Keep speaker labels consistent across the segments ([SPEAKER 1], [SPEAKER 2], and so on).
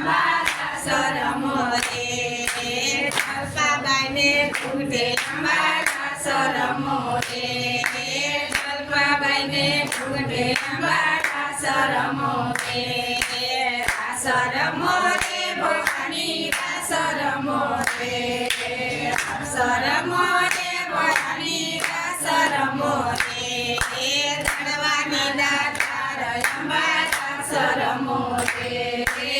[SPEAKER 1] અંબા સરમોરે જલ્પાબાઈને કુટે અંબા સરમોરે જલ્પાબાઈને કુટે અંબા સરમોરે સરમોરે ભવાની સરમોરે સરમોરે ભવાની સરમોરે દડવાની દાતા અંબા સરમોરે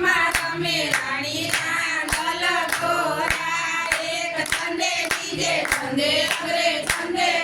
[SPEAKER 1] માં તમે રાણી કાંડલ ગોરા એક ચંદે બીજે ચંદે અગરે ચંદે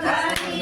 [SPEAKER 1] Hare